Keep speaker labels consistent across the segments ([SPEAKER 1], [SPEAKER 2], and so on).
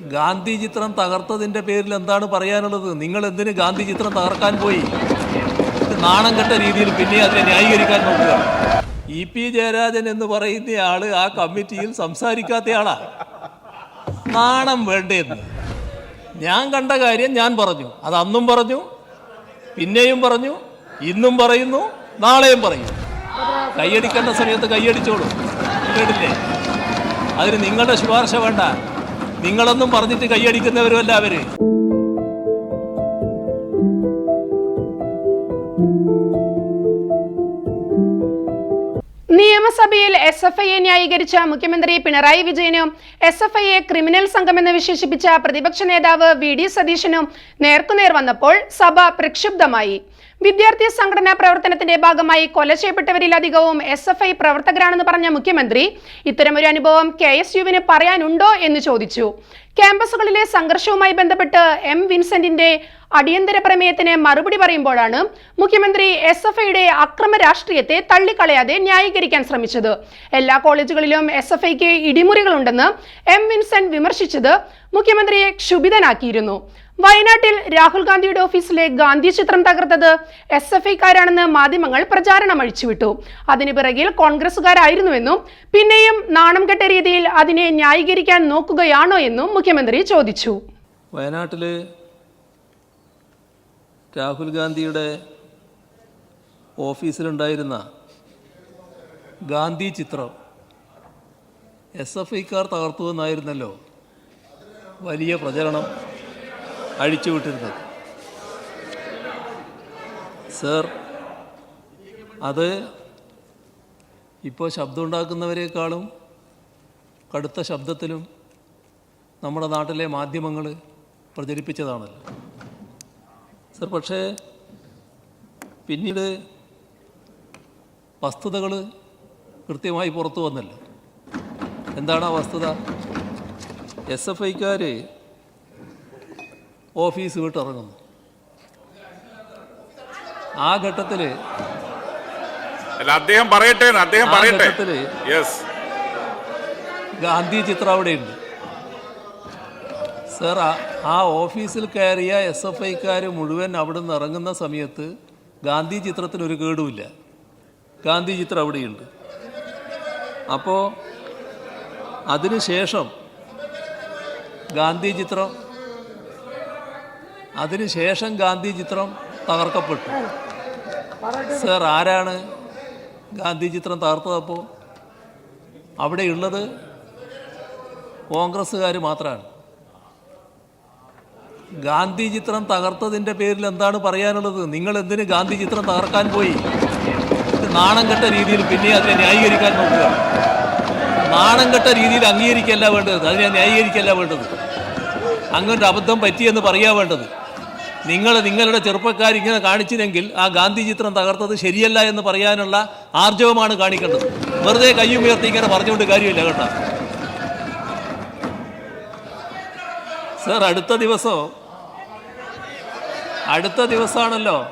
[SPEAKER 1] ഗാന്ധി ചിത്രം തകർത്തതിന്റെ പേരിൽ എന്താണ് പറയാനുള്ളത്? നിങ്ങൾ എന്തിന് ഗാന്ധി ചിത്രം തകർക്കാൻ പോയി? നാണം കെട്ട രീതിയിൽ പിന്നെ അതിനെ ന്യായീകരിക്കാൻ നോക്കുക. ഇ പി ജയരാജൻ എന്ന് പറയുന്ന ആൾ ആ കമ്മിറ്റിയിൽ സംസാരിക്കാത്ത ആളാണ് നാണം വേണ്ടേന്ന്. ഞാൻ കണ്ട കാര്യം ഞാൻ പറഞ്ഞു. അത് അന്നും പറഞ്ഞു പിന്നെയും പറഞ്ഞു ഇന്നും പറയുന്നു നാളെയും പറയും. കൈയടിക്കേണ്ട സമയത്ത് കൈയടിച്ചോളൂ. കേട്ടില്ലേ? അതിന് നിങ്ങളുടെ ശുപാർശ വേണ്ട. നിങ്ങളൊന്നും പറഞ്ഞിട്ട് കൈയടിക്കുന്നവരുമല്ല അവർ.
[SPEAKER 2] നിയമസഭയിൽ എസ് എഫ് ഐയെ ന്യായീകരിച്ച മുഖ്യമന്ത്രി പിണറായി വിജയനും എസ് എഫ് ഐയെ ക്രിമിനൽ സംഘമെന്ന് വിശേഷിപ്പിച്ച പ്രതിപക്ഷ നേതാവ് വി ഡി സതീശനും നേർക്കുനേർ വന്നപ്പോൾ സഭ പ്രക്ഷുബ്ധമായി. വിദ്യാർത്ഥി സംഘടനാ പ്രവർത്തനത്തിന്റെ ഭാഗമായി കൊല ചെയ്യപ്പെട്ടവരിലധികവും എസ് എഫ് ഐ പ്രവർത്തകരാണെന്ന് പറഞ്ഞ മുഖ്യമന്ത്രി ഇത്തരമൊരു അനുഭവം കെ എസ് യുവിന് പറയാനുണ്ടോ എന്ന് ചോദിച്ചു. ക്യാമ്പസുകളിലെ സംഘർഷവുമായി ബന്ധപ്പെട്ട് എം വിൻസെന്റിന്റെ അടിയന്തര പ്രമേയത്തിന് മറുപടി പറയുമ്പോഴാണ് മുഖ്യമന്ത്രി എസ് എഫ് ഐയുടെ അക്രമ രാഷ്ട്രീയത്തെ തള്ളിക്കളയാതെ ന്യായീകരിക്കാൻ ശ്രമിച്ചത്. എല്ലാ കോളേജുകളിലും എസ് എഫ് ഐക്ക് ഇടിമുറികളുണ്ടെന്ന് എം വിൻസെന്റ് വിമർശിച്ചത് മുഖ്യമന്ത്രിയെ ക്ഷുഭിതനാക്കിയിരുന്നു. വയനാട്ടിൽ രാഹുൽ ഗാന്ധിയുടെ ഓഫീസിലെ ഗാന്ധി ചിത്രം തകർത്തത് എസ് എഫ് ഐക്കാരാണെന്ന് മാധ്യമങ്ങൾ പ്രചാരണം അഴിച്ചുവിട്ടു അതിനു പിറകിൽ കോൺഗ്രസുകാരായിരുന്നുവെന്നും പിന്നെയും നാണം കെട്ട രീതിയിൽ അതിനെ ന്യായീകരിക്കാൻ നോക്കുകയാണോ എന്നും മുഖ്യമന്ത്രി ചോദിച്ചു.
[SPEAKER 1] വയനാട്ടിൽ രാഹുൽ ഗാന്ധിയുടെ ഓഫീസിലുണ്ടായിരുന്ന ഗാന്ധി ചിത്രം എസ് എഫ് ഐക്കാർ തകർത്തു എന്നായിരുന്നല്ലോ വലിയ പ്രചരണം. അഴിച്ചുവിട്ടിരുന്നത് സർ അത് ഇപ്പോൾ ശബ്ദമുണ്ടാക്കുന്നവരെക്കാളും കടുത്ത ശബ്ദത്തിലും നമ്മുടെ നാട്ടിലെ മാധ്യമങ്ങൾ പ്രചരിപ്പിച്ചതാണല്ലോ. സർ പക്ഷേ പിന്നീട് വസ്തുതകൾ കൃത്യമായി പുറത്തു വന്നല്ലോ. എന്താണ് ആ വസ്തുത? എസ് എഫ് ഐക്കാർ ഓഫീസ് വിട്ടിറങ്ങുന്നു ആ ഘട്ടത്തിൽ
[SPEAKER 3] അല്ല അദ്ദേഹം പറയട്ടെ അദ്ദേഹം പറയട്ടെ. യെസ്
[SPEAKER 1] ഗാന്ധി ചിത്രം അവിടെയുണ്ട് സർ ആ- ആ ഓഫീസിൽ കയറിയ എസ് എഫ് ഐക്കാർ മുഴുവൻ അവിടെ നിന്ന് ഇറങ്ങുന്ന സമയത്ത് ഗാന്ധി ചിത്രത്തിന് ഒരു കേടുമില്ല. ഗാന്ധി ചിത്രം അവിടെയുണ്ട്. അപ്പോൾ അതിനുശേഷം ഗാന്ധി ചിത്രം അതിനുശേഷം ഗാന്ധി ചിത്രം തകർക്കപ്പെട്ടു. സർ ആരാണ് ഗാന്ധി ചിത്രം തകർത്തതപ്പോൾ അവിടെയുള്ളത് കോൺഗ്രസ്സുകാർ മാത്രമാണ്. ഗാന്ധി ചിത്രം തകർത്തതിന്റെ പേരിൽ എന്താണ് പറയാനുള്ളത്? നിങ്ങൾ എന്തിന് ഗാന്ധി ചിത്രം തകർക്കാൻ പോയി? നാണം കെട്ട രീതിയിൽ പിന്നെ അതിനെ ന്യായീകരിക്കാൻ നോക്കുക. നാണം കെട്ട രീതിയിൽ അംഗീകരിക്കല്ല വേണ്ടത്. അതിനെ ന്യായീകരിക്കല്ല വേണ്ടത്. അങ്ങനൊരു അബദ്ധം പറ്റിയെന്ന് പറയാ വേണ്ടത്. നിങ്ങൾ നിങ്ങളുടെ ചെറുപ്പക്കാർ ഇങ്ങനെ കാണിച്ചില്ലെങ്കിൽ ആ ഗാന്ധി ചിത്രം തകർത്തത് ശരിയല്ല എന്ന് പറയാനുള്ള ആർജവമാണ് കാണിക്കേണ്ടത്. വെറുതെ കയ്യും ഉയർത്തി ഇങ്ങനെ പറഞ്ഞുകൊണ്ട് കാര്യമില്ല കേട്ടോ. സർ അടുത്ത ദിവസോ? അടുത്ത ദിവസമാണല്ലോ.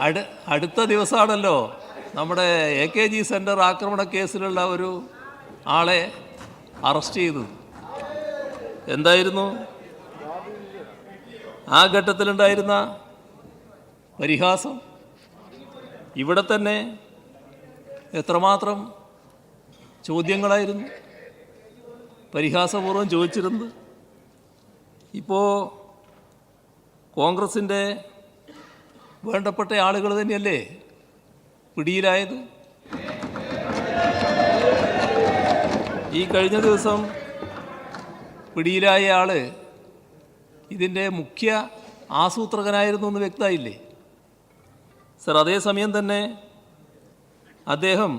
[SPEAKER 1] അടു അടുത്ത ദിവസമാണല്ലോ. നമ്മുടെ എ കെ ജി സെന്റർ ആക്രമണ കേസിലുള്ള ഒരു ആളെ അറസ്റ്റ് ചെയ്തു. എന്തായിരുന്നു? ആ ഘട്ടത്തിലുണ്ടായിരുന്ന പരിഹാസം ഇവിടെ തന്നെ എത്രമാത്രം ചോദ്യങ്ങളായിരുന്നു പരിഹാസപൂർവം ചോദിച്ചിരുന്നത് ഇപ്പോൾ കോൺഗ്രസിന്റെ വേണ്ടപ്പെട്ട ആളുകൾ തന്നെയല്ലേ പിടിയിലായത്? ഈ കഴിഞ്ഞ ദിവസം പിടിയിലായ ആൾ ഇതിന്റെ മുഖ്യ ആസൂത്രകനായിരുന്നു എന്ന് വ്യക്തമായില്ലേ? സർ അതേസമയം തന്നെ അദ്ദേഹം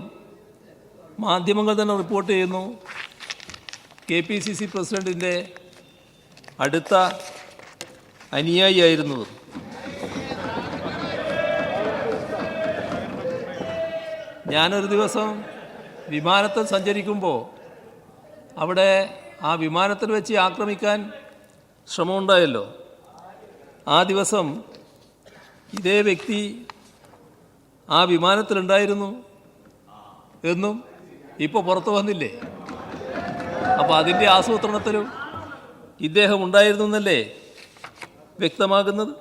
[SPEAKER 1] മാധ്യമങ്ങൾ തന്നെ റിപ്പോർട്ട് ചെയ്യുന്നു. കെ പി സി സി പ്രസിഡന്റിന്റെ അടുത്ത അനുയായിയായിരുന്നത് ഞാനൊരു ദിവസം വിമാനത്തിൽ സഞ്ചരിക്കുമ്പോൾ അവിടെ ആ വിമാനത്തിൽ വെച്ച് ആക്രമിക്കാൻ ശ്രമമുണ്ടായല്ലോ. ആ ദിവസം ഇതേ വ്യക്തി ആ വിമാനത്തിലുണ്ടായിരുന്നു എന്നും ഇപ്പോൾ പുറത്തു വന്നില്ലേ? അപ്പോൾ അതിന്റെ ആസൂത്രണത്തിലും ഇദ്ദേഹം ഉണ്ടായിരുന്നു എന്നല്ലേ വ്യക്തമാകുന്നത്?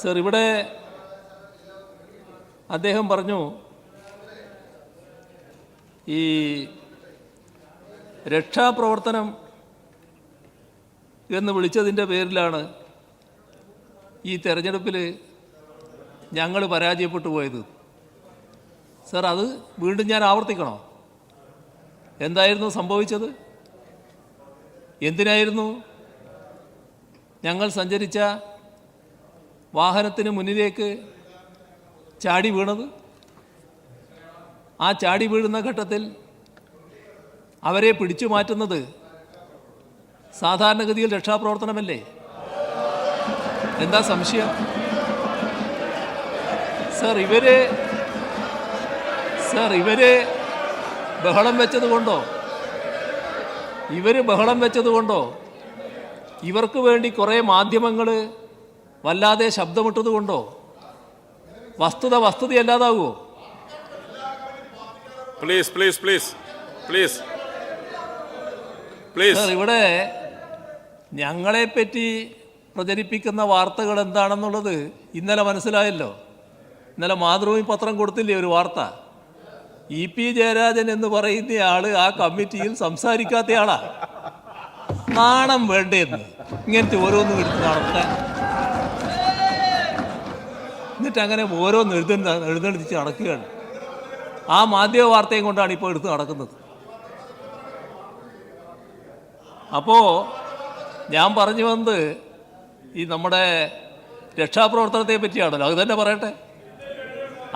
[SPEAKER 1] സർ ഇവിടെ അദ്ദേഹം പറഞ്ഞു ഈ രക്ഷാപ്രവർത്തനം എന്ന് വിളിച്ചതിന്റെ പേരിലാണ് ഈ തെരഞ്ഞെടുപ്പിൽ ഞങ്ങൾ പരാജയപ്പെട്ടു പോയത്. സാർ അത് വീണ്ടും ഞാൻ ആവർത്തിക്കണോ? എന്തായിരുന്നു സംഭവിച്ചത്? എന്തിനായിരുന്നു ഞങ്ങൾ സഞ്ചരിച്ച വാഹനത്തിന് മുന്നിലേക്ക് ചാടി വീണത്? ആ ചാടി വീഴുന്ന ഘട്ടത്തിൽ അവരെ പിടിച്ചു മാറ്റുന്നത് സാധാരണഗതിയിൽ രക്ഷാപ്രവർത്തനമല്ലേ? എന്താ സംശയം? സർ ഇവർ സർ ഇവർ ബഹളം വെച്ചത് കൊണ്ടോ? ഇവർ ബഹളം വെച്ചത് കൊണ്ടോ? ഇവർക്ക് വേണ്ടി കുറേ മാധ്യമങ്ങൾ വല്ലാതെ ശബ്ദമിട്ടത് കൊണ്ടോ? വസ്തുത വസ്തുതയല്ലാതാവുമോ
[SPEAKER 3] please please please please please
[SPEAKER 1] ഇവിടെ ഞങ്ങളെപ്പറ്റി പ്രചരിപ്പിക്കുന്ന വാർത്തകൾ എന്താണെന്നുള്ളത് ഇന്നലെ മനസ്സിലായല്ലോ. ഇന്നലെ മാതൃഭൂമി പത്രം കൊടുത്തില്ലേ ഒരു വാർത്ത? ഇ പി ജയരാജൻ എന്ന് പറയുന്ന ആൾ ആ കമ്മിറ്റിയിൽ സംസാരിക്കാത്ത ആളാ. നാണം വേണ്ടേന്ന്. ഇങ്ങനത്തെ ഓരോന്നും എടുത്ത് നടത്താൻ. എന്നിട്ട് അങ്ങനെ ഓരോന്ന് എഴുതുന്ന എഴുതെടുത്തിച്ച് നടക്കുകയാണ്. ആ മാധ്യമ വാർത്തയും കൊണ്ടാണ് ഇപ്പോൾ എടുത്ത് നടക്കുന്നത്. അപ്പോൾ ഞാൻ പറഞ്ഞു വന്നത് ഈ നമ്മുടെ രക്ഷാപ്രവർത്തനത്തെ പറ്റിയാണല്ലോ. അത് തന്നെ പറയട്ടെ.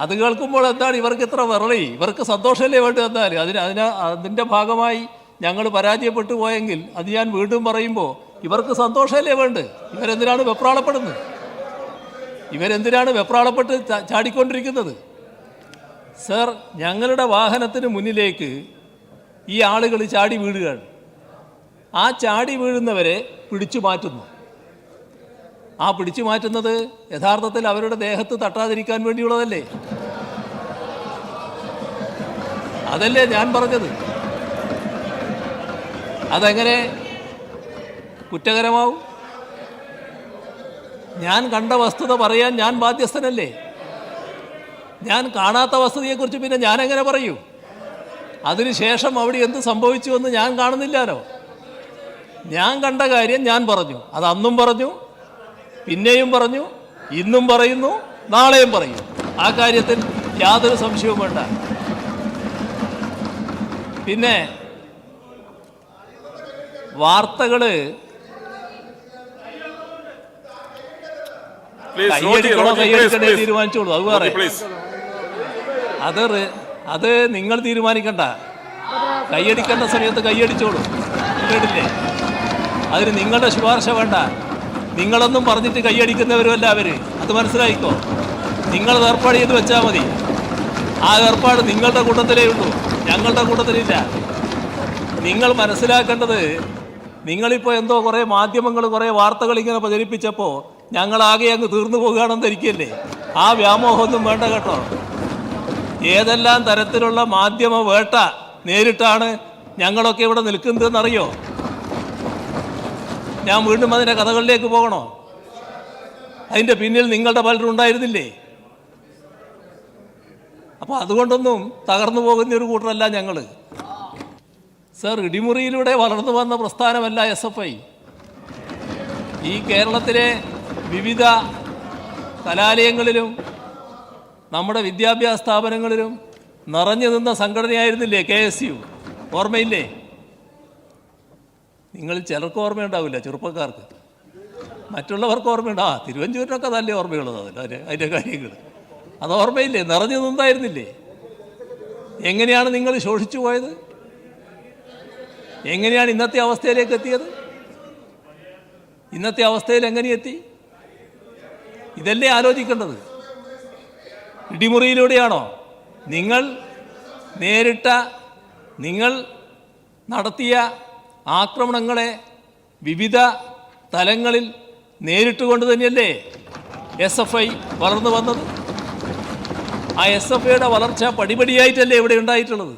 [SPEAKER 1] അത് കേൾക്കുമ്പോൾ എന്താണ് ഇവർക്ക് ഇത്ര വിറളി? ഇവർക്ക് സന്തോഷമല്ലേ വേണ്ടി വന്നാൽ അതിന് അതിന് അതിന്റെ ഭാഗമായി ഞങ്ങൾ പരാജയപ്പെട്ടു പോയെങ്കിൽ അത് ഞാൻ വീണ്ടും പറയുമ്പോൾ ഇവർക്ക് സന്തോഷമല്ലേ വേണ്ട ഇവരെന്തിനാണ് വെപ്രാളപ്പെടുന്നത്? ഇവരെന്തിനാണ് വെപ്രാളപ്പെട്ട് ചാടിക്കൊണ്ടിരിക്കുന്നത്? സർ ഞങ്ങളുടെ വാഹനത്തിന് മുന്നിലേക്ക് ഈ ആളുകൾ ചാടി വീഴുകയാണ്. ആ ചാടി വീഴുന്നവരെ പിടിച്ചു മാറ്റുന്നു. ആ പിടിച്ചു മാറ്റുന്നത് യഥാർത്ഥത്തിൽ അവരുടെ ദേഹത്ത് തട്ടാതിരിക്കാൻ വേണ്ടിയുള്ളതല്ലേ? അതല്ലേ ഞാൻ പറഞ്ഞത്. അതെങ്ങനെ കുറ്റകരമാവും? ഞാൻ കണ്ട വസ്തുത പറയാൻ ഞാൻ ബാധ്യസ്ഥനല്ലേ? ഞാൻ കാണാത്ത വസ്തുതയെക്കുറിച്ച് പിന്നെ ഞാൻ എങ്ങനെ പറയൂ? അതിനുശേഷം അവിടെ എന്ത് സംഭവിച്ചു എന്ന് ഞാൻ കാണുന്നില്ലാലോ? ഞാൻ കണ്ട കാര്യം ഞാൻ പറഞ്ഞു. അത് അന്നും പറഞ്ഞു പിന്നെയും പറഞ്ഞു ഇന്നും പറയുന്നു നാളെയും പറയും. ആ കാര്യത്തിൽ യാതൊരു സംശയവും വേണ്ട. പിന്നെ വാർത്തകൾ
[SPEAKER 3] പ്ലീസ്
[SPEAKER 1] കൈയടിക്കണോ കൈയടിക്കണേ തീരുമാനിച്ചോളൂ. അത് വേറെ. അത് അത് നിങ്ങൾ തീരുമാനിക്കണ്ട. കൈയടിക്കേണ്ട സമയത്ത് കൈയടിച്ചോളൂ കേട്ടില്ലേ? അതിന് നിങ്ങളുടെ ശുപാർശ വേണ്ട. നിങ്ങളൊന്നും പറഞ്ഞിട്ട് കൈയടിക്കുന്നവരുമല്ല അവർ അത് മനസ്സിലായിക്കോ? നിങ്ങൾ ഏർപ്പാട് ചെയ്ത് വെച്ചാൽ മതി. ആ ഏർപ്പാട് നിങ്ങളുടെ കൂട്ടത്തിലേ ഉള്ളൂ. ഞങ്ങളുടെ കൂട്ടത്തിലില്ല. നിങ്ങൾ മനസ്സിലാക്കേണ്ടത് നിങ്ങളിപ്പോൾ എന്തോ കുറേ മാധ്യമങ്ങൾ കുറേ വാർത്തകൾ ഇങ്ങനെ പ്രചരിപ്പിച്ചപ്പോൾ ഞങ്ങളാകെ അങ്ങ് തീർന്നു പോകുകയാണെന്ന് ധരിക്കല്ലേ? ആ വ്യാമോഹമൊന്നും വേണ്ട കേട്ടോ. ഏതെല്ലാം തരത്തിലുള്ള മാധ്യമ വേട്ട നേരിട്ടാണ് ഞങ്ങളൊക്കെ ഇവിടെ നിൽക്കുന്നതെന്നറിയോ? ഞാൻ വീണ്ടും അതിന്റെ കഥകളിലേക്ക് പോകണോ? അതിന്റെ പിന്നിൽ നിങ്ങളുടെ പലരും ഉണ്ടായിരുന്നില്ലേ? അപ്പോൾ അതുകൊണ്ടൊന്നും തകർന്നു പോകുന്ന ഒരു കൂട്ടരല്ല ഞങ്ങൾ സർ ഇടിമുറിയിലൂടെ വളർന്നു വന്ന പ്രസ്ഥാനമല്ല എസ് എഫ് ഐ. ഈ കേരളത്തിലെ വിവിധ കലാലയങ്ങളിലും നമ്മുടെ വിദ്യാഭ്യാസ സ്ഥാപനങ്ങളിലും നിറഞ്ഞു നിന്ന സംഘടനയായിരുന്നില്ലേ കെ എസ് യു? ഓർമ്മയില്ലേ? നിങ്ങൾ ചിലർക്ക് ഓർമ്മയുണ്ടാവില്ല ചെറുപ്പക്കാർക്ക്. മറ്റുള്ളവർക്ക് ഓർമ്മയുണ്ട്. ആ തിരുവഞ്ചൂരിനൊക്കെ നല്ല ഓർമ്മയുള്ളത് അതിൽ അതിന്റെ അതിന്റെ കാര്യങ്ങൾ. അത് ഓർമ്മയില്ലേ? നിറഞ്ഞു നിന്നായിരുന്നില്ലേ? എങ്ങനെയാണ് നിങ്ങൾ ശോഷിച്ചു പോയത്? എങ്ങനെയാണ് ഇന്നത്തെ അവസ്ഥയിലേക്ക് എത്തിയത്? ഇന്നത്തെ അവസ്ഥയിൽ എങ്ങനെയെത്തി ഇതല്ലേ ആലോചിക്കേണ്ടത്? ഇടിമുറിയിലൂടെയാണോ? നിങ്ങൾ നേരിട്ട നിങ്ങൾ നടത്തിയ ആക്രമണങ്ങളെ വിവിധ തലങ്ങളിൽ നേരിട്ടുകൊണ്ട് തന്നെയല്ലേ എസ് എഫ് ഐ വളർന്നു വന്നത്? ആ എസ് എഫ് ഐയുടെ വളർച്ച പടിപടിയായിട്ടല്ലേ ഇവിടെ ഉണ്ടായിട്ടുള്ളത്?